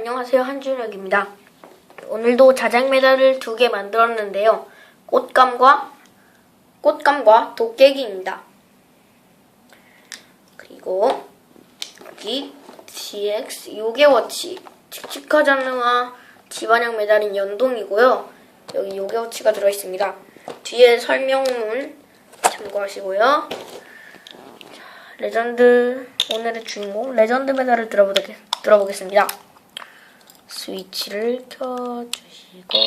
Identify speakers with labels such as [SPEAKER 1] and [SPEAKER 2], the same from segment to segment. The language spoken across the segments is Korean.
[SPEAKER 1] 안녕하세요 한준혁입니다. 오늘도 자작 메달을 두 개 만들었는데요. 꽃감과 꽃감과 도깨기입니다. 그리고 여기 GX 요괴워치 칙칙하자느와 집안형 메달인 연동이고요. 여기 요괴워치가 들어있습니다. 뒤에 설명문 참고하시고요. 자, 레전드 오늘의 주인공 레전드 메달을 들어보겠, 들어보겠습니다. 스위치를 켜주시고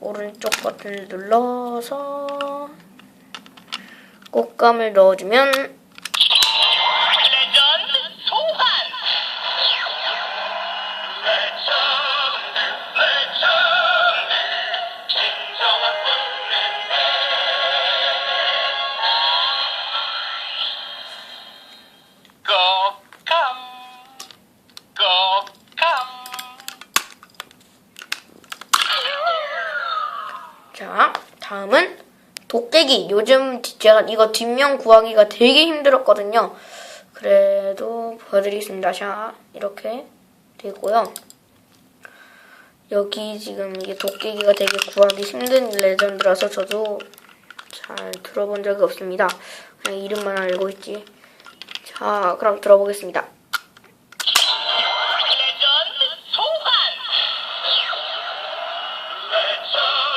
[SPEAKER 1] 오른쪽 버튼을 눌러서 꽃감을 넣어주면 자 다음은 도깨기 요즘 제가 이거 뒷면 구하기가 되게 힘들었거든요. 그래도 보여드리겠습니다. 자 이렇게 되고요. 여기 지금 이게 도깨기가 되게 구하기 힘든 레전드라서 저도 잘 들어본 적이 없습니다. 그냥 이름만 알고 있지. 자, 그럼 들어보겠습니다.
[SPEAKER 2] 레전드 소환! 레전드,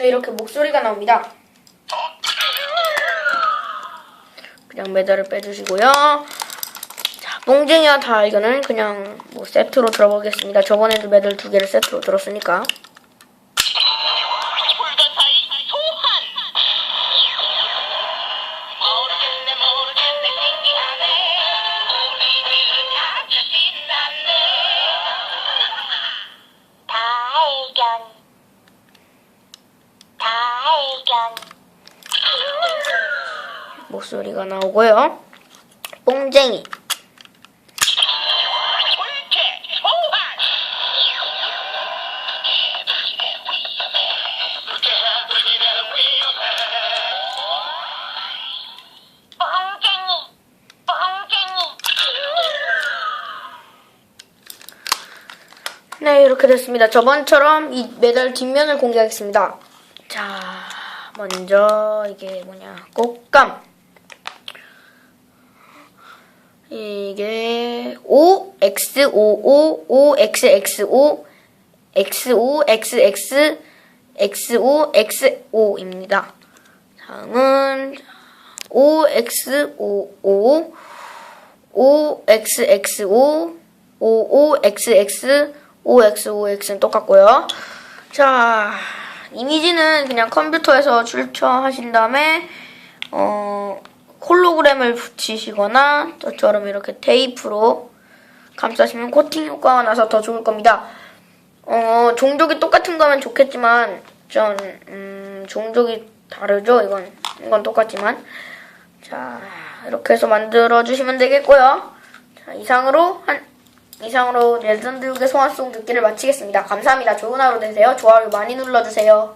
[SPEAKER 1] 네, 이렇게 목소리가 나옵니다. 그냥 메달을 빼주시고요. 자, 뽕쟁이와 다 이거는 그냥 뭐 세트로 들어보겠습니다. 저번에도 메달 두 개를 세트로 들었으니까. 목소리가 나오고요.
[SPEAKER 2] 뽕쟁이.
[SPEAKER 1] 네, 이렇게 됐습니다. 저번처럼 이 메달 뒷면을 공개하겠습니다. 자, 먼저 이게 뭐냐. 꽃감. 이게 O X O O O X X O X O X X X O X O입니다. 다음은 O X O O O X X O O O X X O X O X는 똑같고요. 자, 이미지는 그냥 컴퓨터에서 출처하신 다음에 어 홀로그램을 붙이시거나 저처럼 이렇게 테이프로 감싸시면 코팅 효과가 나서 더 좋을 겁니다. 어, 종족이 똑같은 거면 좋겠지만, 전, 음, 종족이 다르죠? 이건, 이건 똑같지만. 자, 이렇게 해서 만들어 주시면 되겠고요. 자, 이상으로, 한, 이상으로 레전드 6의 소환송 듣기를 마치겠습니다. 감사합니다. 좋은 하루 되세요. 좋아요 많이 눌러주세요.